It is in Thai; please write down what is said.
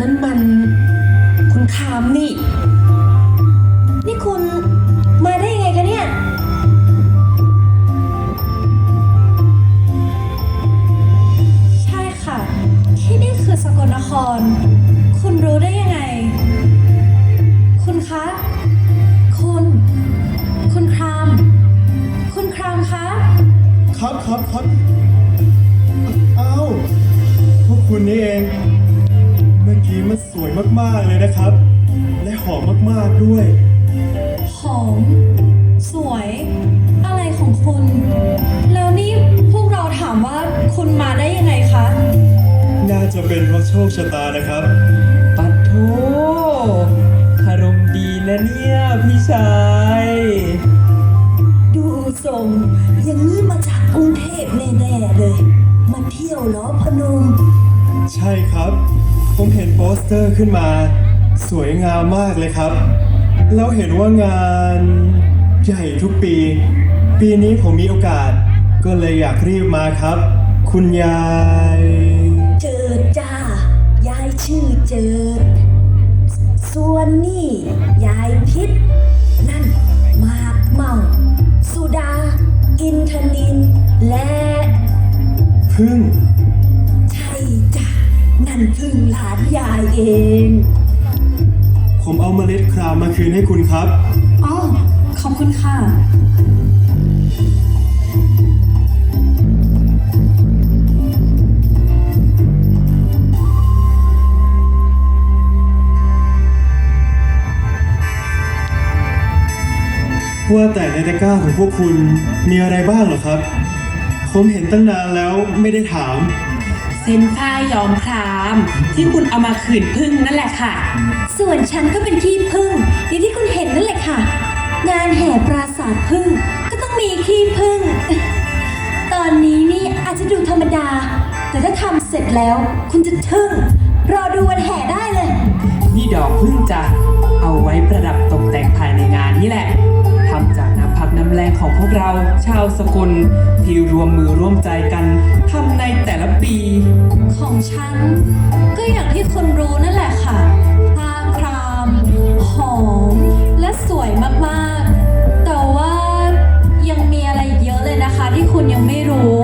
นั่นมันคุณคามนี่ นี่คุณมาได้ยังไงคะเนี่ย ใช่ค่ะ ที่นี่คือสกลนคร คุณรู้ได้ยังไง คุณคะ คุณ คุณคราม คุณครามคะ ครับครับครับ มื่อกี้มันสวยมากๆเลยนะครับ และหอมมากๆด้วย หอม สวย อะไรของคุณ แล้วนี่พวกเราถามว่าคุณมาได้ยังไงคะ น่าจะเป็นเพราะโชคชะตานะครับ ปัดโทคารมดีนะเนี่ยพี่ชาย ดูทรงอย่างนี้มาจากกรุงเทพแน่ๆเลย มาเที่ยวเหรอพนม ใช่ครับ ผมเห็นโปสเตอร์ขึ้นมา สวยงามมากเลยครับ แล้วเห็นว่างานใหญ่ทุกปี ปีนี้ผมมีโอกาส ก็เลยอยากรีบมาครับ คุณยาย เจิดจ้า ยายชื่อเจิด ส่วนนี่ยายพิษ นั่นมากเมา สุดา อินทนินและ พึ่งใช่จ้ะ นั่นพึ่งหลานยายเอง ผมเอาเมล็ดครามมาคืนให้คุณครับ อ๋อ ขอบคุณค่ะ ว่าแต่ในตะกร้าของพวกคุณมีอะไรบ้างเหรอครับ ผมเห็นตั้งนานแล้วไม่ได้ถาม เส้นผ้ายอมคราม ที่คุณเอามาคืนพึ่งนั่นแหละค่ะ ส่วนฉันก็เป็นขี้พึ่งอย่างที่คุณเห็นนั่นแหละค่ะ งานแห่ปราสาทพึ่ง ก็ต้องมีขี้พึ่ง ตอนนี้นี่อาจจะดูธรรมดา แต่ถ้าทำเสร็จแล้ว คุณจะทึ่ง รอดูวันแห่ได้เลย นี่ดอกพึ่งจะเอาไว้ประดับตกแต่งภายในงานนี่แหละ เราชาวสกุลที่รวมมือร่วมใจกันทำในแต่ละปี ของฉัน ก็อย่างที่คนรู้นั่นแหละค่ะผ้าครามหอม และสวยมากๆ แต่ว่ายังมีอะไรอีกเยอะเลยนะคะ ที่คุณยังไม่รู้